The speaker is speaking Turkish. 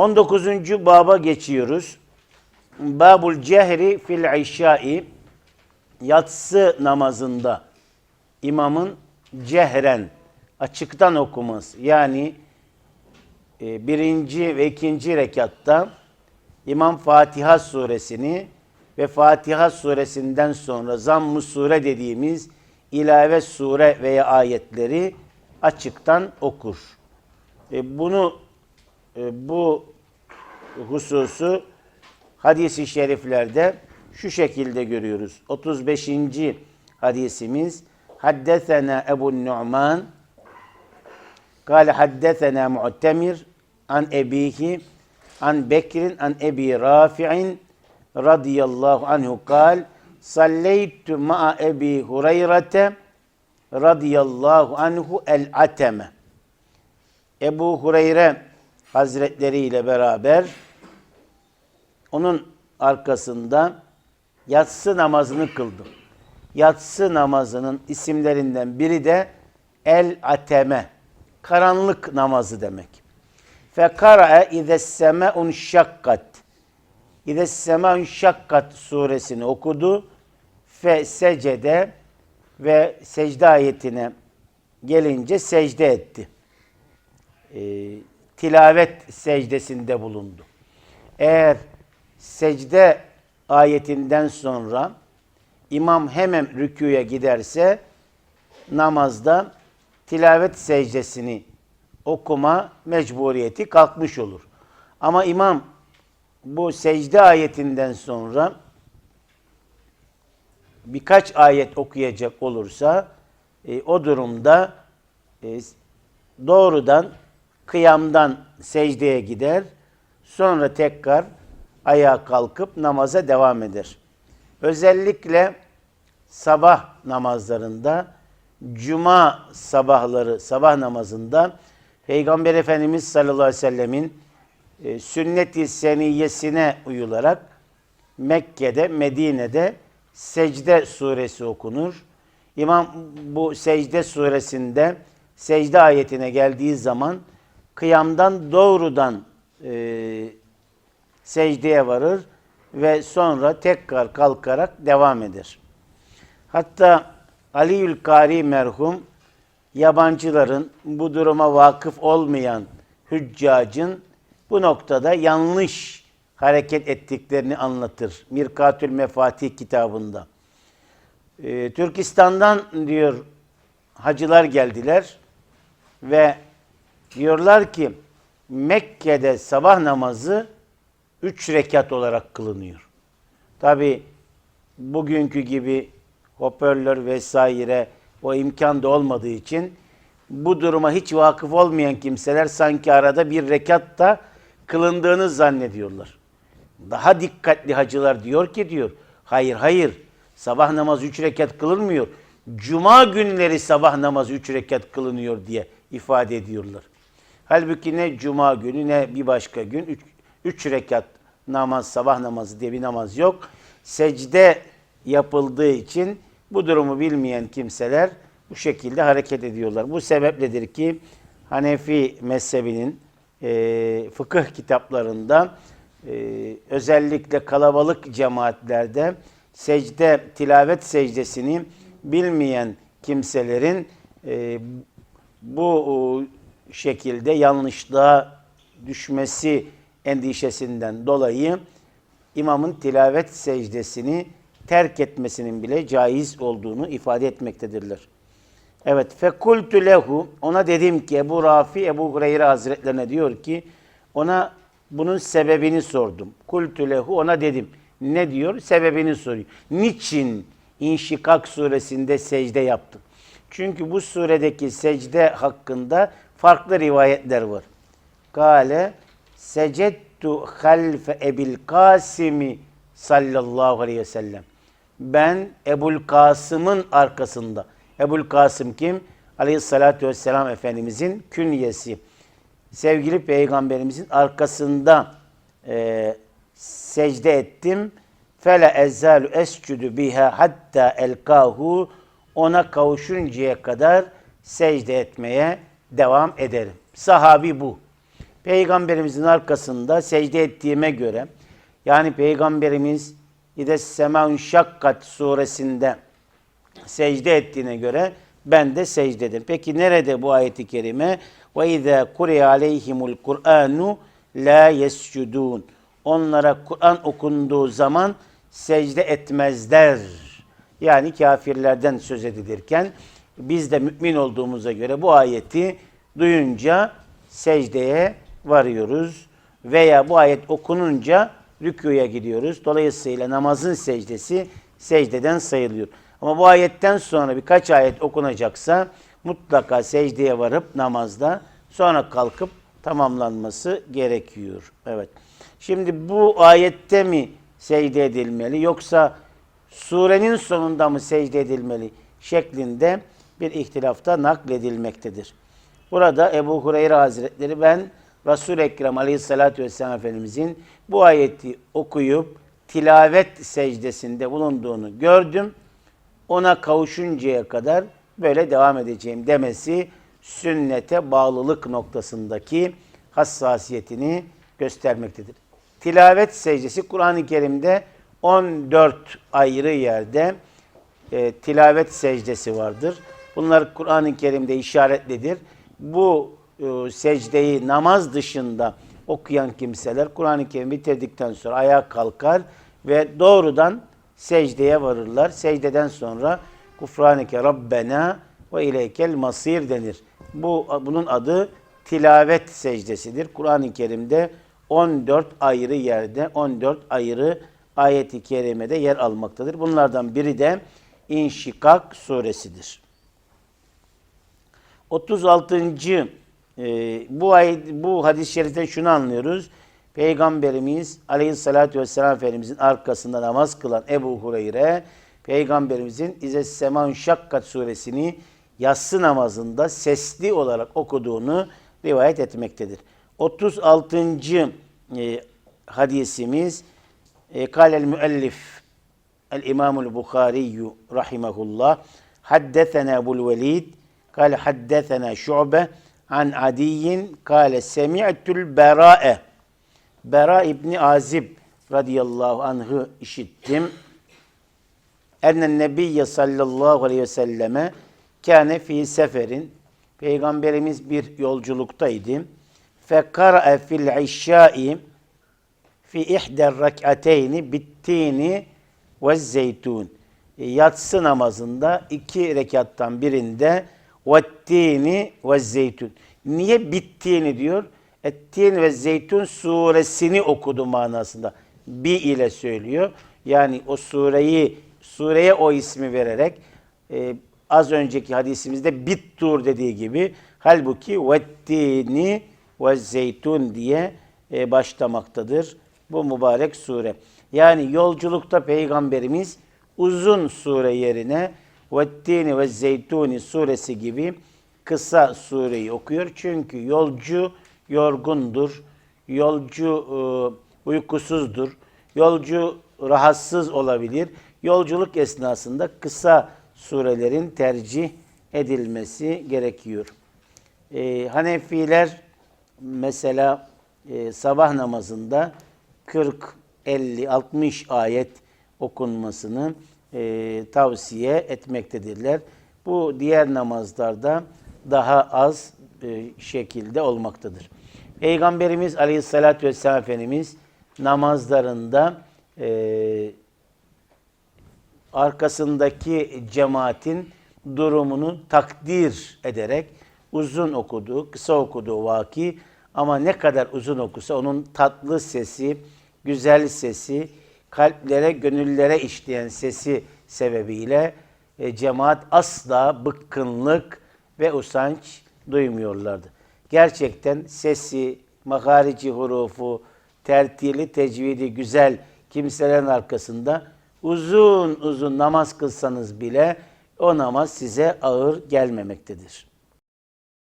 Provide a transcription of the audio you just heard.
19. baba geçiyoruz. Babul cehri fil işai yatsı namazında imamın cehren açıktan okuması yani e, birinci ve ikinci rekatta İmam Fatiha suresini ve Fatiha suresinden sonra zamm-ı sure dediğimiz ilave sure veya ayetleri açıktan okur. E, bunu bu hususu hadisi şeriflerde şu şekilde görüyoruz. 35. hadisimiz Haddesena Ebu Nu'man Kale haddesena Mu'temir an ebihi an Bekir'in an Ebi Rafi'in radıyallahu anhu kal salleytu ma'a Ebi Hureyrete radıyallahu anhu el ateme Ebu Hureyre Hazretleri ile beraber onun arkasında yatsı namazını kıldım. Yatsı namazının isimlerinden biri de El Ateme. Karanlık namazı demek. Fekara'a ides seme'un şakkat. İdes seme'un suresini okudu. Fe secede ve secde ayetine gelince secde etti. Ee, tilavet secdesinde bulundu. Eğer secde ayetinden sonra imam hemen rüküye giderse namazda tilavet secdesini okuma mecburiyeti kalkmış olur. Ama imam bu secde ayetinden sonra birkaç ayet okuyacak olursa e, o durumda e, doğrudan kıyamdan secdeye gider. Sonra tekrar ayağa kalkıp namaza devam eder. Özellikle sabah namazlarında, cuma sabahları, sabah namazında Peygamber Efendimiz sallallahu aleyhi ve sellemin e, sünnet-i seniyyesine uyularak Mekke'de, Medine'de secde suresi okunur. İmam bu secde suresinde secde ayetine geldiği zaman kıyamdan doğrudan e, secdeye varır ve sonra tekrar kalkarak devam eder. Hatta Aliül Kari merhum yabancıların bu duruma vakıf olmayan hüccacın bu noktada yanlış hareket ettiklerini anlatır. Mirkatül Mefatih kitabında. Ee, Türkistan'dan diyor hacılar geldiler ve diyorlar ki Mekke'de sabah namazı üç rekat olarak kılınıyor. Tabi bugünkü gibi hoparlör vesaire o imkan da olmadığı için bu duruma hiç vakıf olmayan kimseler sanki arada bir rekat da kılındığını zannediyorlar. Daha dikkatli hacılar diyor ki diyor, hayır hayır sabah namazı üç rekat kılınmıyor. Cuma günleri sabah namazı üç rekat kılınıyor diye ifade ediyorlar. Halbuki ne cuma günü ne bir başka gün üç, üç rekat namaz, sabah namazı diye bir namaz yok. Secde yapıldığı için bu durumu bilmeyen kimseler bu şekilde hareket ediyorlar. Bu sebepledir ki Hanefi mezhebinin e, fıkıh kitaplarında e, özellikle kalabalık cemaatlerde secde, tilavet secdesini bilmeyen kimselerin e, bu şekilde yanlışlığa düşmesi endişesinden dolayı imamın tilavet secdesini terk etmesinin bile caiz olduğunu ifade etmektedirler. Evet, fekultu lehu, ona dedim ki Ebu Rafi, Ebu Hureyre Hazretlerine diyor ki, ona bunun sebebini sordum. Kultu lehu, ona dedim. Ne diyor? Sebebini soruyor. Niçin İnşikak suresinde secde yaptın? Çünkü bu suredeki secde hakkında farklı rivayetler var. Kale secettu halfe ebil kasimi sallallahu aleyhi ve sellem. Ben Ebul Kasım'ın arkasında. Ebul Kasım kim? Aleyhissalatü vesselam Efendimizin künyesi. Sevgili Peygamberimizin arkasında e, secde ettim. Fele ezzalu escudu biha hatta elkahu ona kavuşuncaya kadar secde etmeye devam ederim. Sahabi bu. Peygamberimizin arkasında secde ettiğime göre yani Peygamberimiz İde Semaun Şakkat suresinde secde ettiğine göre ben de secdedim. Peki nerede bu ayeti kerime? Ve izâ kuriye aleyhimul Kur'anu la yescudun. Onlara Kur'an okunduğu zaman secde etmezler. Yani kafirlerden söz edilirken biz de mümin olduğumuza göre bu ayeti duyunca secdeye varıyoruz veya bu ayet okununca rüküye gidiyoruz. Dolayısıyla namazın secdesi secdeden sayılıyor. Ama bu ayetten sonra birkaç ayet okunacaksa mutlaka secdeye varıp namazda sonra kalkıp tamamlanması gerekiyor. Evet. Şimdi bu ayette mi secde edilmeli yoksa surenin sonunda mı secde edilmeli şeklinde bir ihtilafta nakledilmektedir. Burada Ebu Hureyre Hazretleri ben Resul-i Ekrem Aleyhisselatü Vesselam Efendimizin bu ayeti okuyup tilavet secdesinde bulunduğunu gördüm. Ona kavuşuncaya kadar böyle devam edeceğim demesi sünnete bağlılık noktasındaki hassasiyetini göstermektedir. Tilavet secdesi Kur'an-ı Kerim'de 14 ayrı yerde e, tilavet secdesi vardır. Bunlar Kur'an-ı Kerim'de işaretlidir. Bu e, secdeyi namaz dışında okuyan kimseler Kur'an-ı Kerim bitirdikten sonra ayağa kalkar ve doğrudan secdeye varırlar. Secdeden sonra Kufranike Rabbena ve ileykel masir denir. Bu bunun adı tilavet secdesidir. Kur'an-ı Kerim'de 14 ayrı yerde 14 ayrı ayeti kerimede yer almaktadır. Bunlardan biri de İnşikak suresidir. 36. E, bu ayet, bu hadis-i şeriften şunu anlıyoruz. Peygamberimiz Aleyhisselatü Vesselam Efendimizin arkasında namaz kılan Ebu Hureyre, Peygamberimizin İzes Seman Şakkat suresini yatsı namazında sesli olarak okuduğunu rivayet etmektedir. 36. E, hadisimiz e, Kâlel müellif El İmamul Bukhari rahimehullah Haddetena Ebul Velid Kale haddesena şube an adiyyin kale semi'tul bera'e. Bera İbni Azib radıyallahu anh'ı işittim. Enne nebiyye sallallahu aleyhi ve selleme kâne fi seferin. Peygamberimiz bir yolculuktaydı. Fekara'e fil işşâi fi ihder rak'ateyni bittini ve zeytun. Yatsı namazında iki rekattan birinde vettini ve zeytun. Niye bittiğini diyor? Ettin ve Zeytun suresini okudu manasında. Bi ile söylüyor. Yani o sureyi, sureye o ismi vererek e, az önceki hadisimizde bittur dediği gibi halbuki vettini ve zeytun diye e, başlamaktadır bu mübarek sure. Yani yolculukta Peygamberimiz uzun sure yerine vettini ve zeytuni suresi gibi kısa sureyi okuyor. Çünkü yolcu yorgundur, yolcu e, uykusuzdur, yolcu rahatsız olabilir. Yolculuk esnasında kısa surelerin tercih edilmesi gerekiyor. E, Hanefiler mesela e, sabah namazında 40, 50, 60 ayet okunmasını e, tavsiye etmektedirler. Bu diğer namazlarda daha az e, şekilde olmaktadır. Peygamberimiz Aleyhisselatü Vesselam Efendimiz namazlarında e, arkasındaki cemaatin durumunu takdir ederek uzun okuduğu, kısa okuduğu vaki ama ne kadar uzun okusa onun tatlı sesi, güzel sesi, kalplere, gönüllere işleyen sesi sebebiyle e, cemaat asla bıkkınlık ve usanç duymuyorlardı. Gerçekten sesi, maharici hurufu, tertili, tecvidi güzel kimselerin arkasında uzun uzun namaz kılsanız bile o namaz size ağır gelmemektedir.